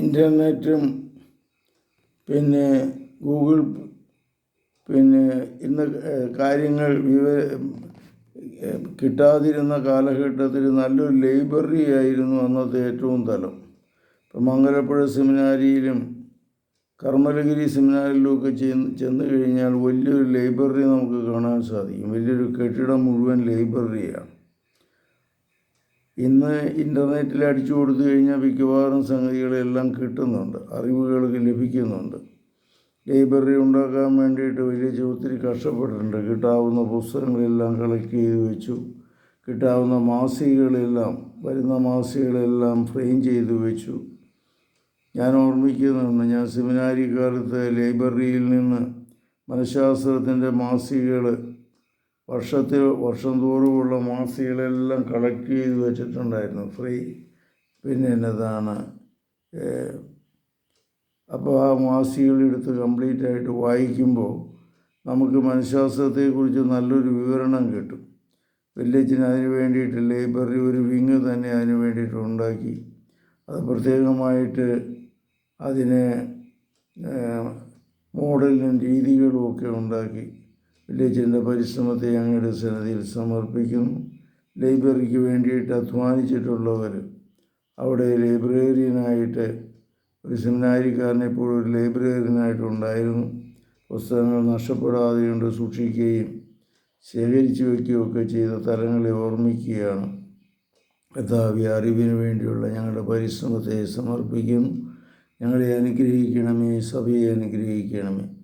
ഇന്റർനെറ്റും പിന്നെ ഗൂഗിൾ പിന്നെ ഇന്ന് കാര്യങ്ങൾ വിവ കിട്ടാതിരുന്ന കാലഘട്ടത്തിൽ നല്ലൊരു ലൈബ്രറി ആയിരുന്നു അന്നത്തെ ഏറ്റവും തലം. ഇപ്പം മംഗലപ്പുഴ സെമിനാരിയിലും കർമ്മലഗിരി സെമിനാരിലുമൊക്കെ ചെന്ന് ചെന്ന് കഴിഞ്ഞാൽ വലിയൊരു ലൈബ്രറി നമുക്ക് കാണാൻ സാധിക്കും. വലിയൊരു കെട്ടിടം മുഴുവൻ ലൈബ്രറിയാണ്. ഇന്ന് ഇന്റർനെറ്റിൽ അടിച്ചു കൊടുത്തു കഴിഞ്ഞാൽ മിക്കവാറും സംഗതികളെല്ലാം കിട്ടുന്നുണ്ട് അറിവുകൾ ലഭിക്കുന്നുണ്ട്. ലൈബ്രറി ഉണ്ടാക്കാൻ വേണ്ടിയിട്ട് വലിയ ഒത്തിരി കഷ്ടപ്പെട്ടിട്ടുണ്ട്. കിട്ടാവുന്ന പുസ്തകങ്ങളെല്ലാം കളക്ട് ചെയ്ത് വെച്ചു. കിട്ടാവുന്ന മാസികകളെല്ലാം വരുന്ന മാസികകളെല്ലാം ഫ്രെയിം ചെയ്ത് വെച്ചു. ഞാൻ ഓർമ്മിക്കുന്നുണ്ട് ഞാൻ സെമിനാരി കാലത്ത് ലൈബ്രറിയിൽ നിന്ന് മനഃശാസ്ത്രത്തിന്റെ മാസികകൾ വർഷത്തിൽ വർഷം തോറുമുള്ള മാസികകളെല്ലാം കളക്ട് ചെയ്ത് വെച്ചിട്ടുണ്ടായിരുന്നു. ഫ്രീ പിന്നെ എന്നതാണ് അപ്പോൾ ആ മാസികളെടുത്ത് കംപ്ലീറ്റ് ആയിട്ട് വായിക്കുമ്പോൾ നമുക്ക് മനഃശാസ്ത്രത്തെക്കുറിച്ച് നല്ലൊരു വിവരണം കിട്ടും. വില്ലേജിന് അതിന് വേണ്ടിയിട്ട് ലൈബ്രറി ഒരു വിങ് തന്നെ അതിന് വേണ്ടിയിട്ട് ഉണ്ടാക്കി. അത് പ്രത്യേകമായിട്ട് അതിനെ മോഡലിനും രീതികളും ഒക്കെ ഉണ്ടാക്കി. വില്ലേജിന്റെ പരിശ്രമത്തെ അങ്ങയുടെ സന്നദ്ധിയിൽ സമർപ്പിക്കുന്നു. ലൈബ്രറിക്ക് വേണ്ടിയിട്ട് അധ്വാനിച്ചിട്ടുള്ളവർ അവിടെ ലൈബ്രറിയനായിട്ട് ഒരു സെമിനാരിക്കാരൻ എപ്പോഴും ഒരു ലൈബ്രറിയനായിട്ടുണ്ടായിരുന്നു പുസ്തകങ്ങൾ നഷ്ടപ്പെടാതെ കൊണ്ട് സൂക്ഷിക്കുകയും ശേഖരിച്ചു വയ്ക്കുകയൊക്കെ ചെയ്ത തലങ്ങളെ ഓർമ്മിക്കുകയാണ്. കർത്താവ്യ അറിവിന് വേണ്ടിയുള്ള ഞങ്ങളുടെ പരിശ്രമത്തെ സമർപ്പിക്കുന്നു. ഞങ്ങളെ അനുഗ്രഹിക്കണമേ സഭയെ അനുഗ്രഹിക്കണമേ.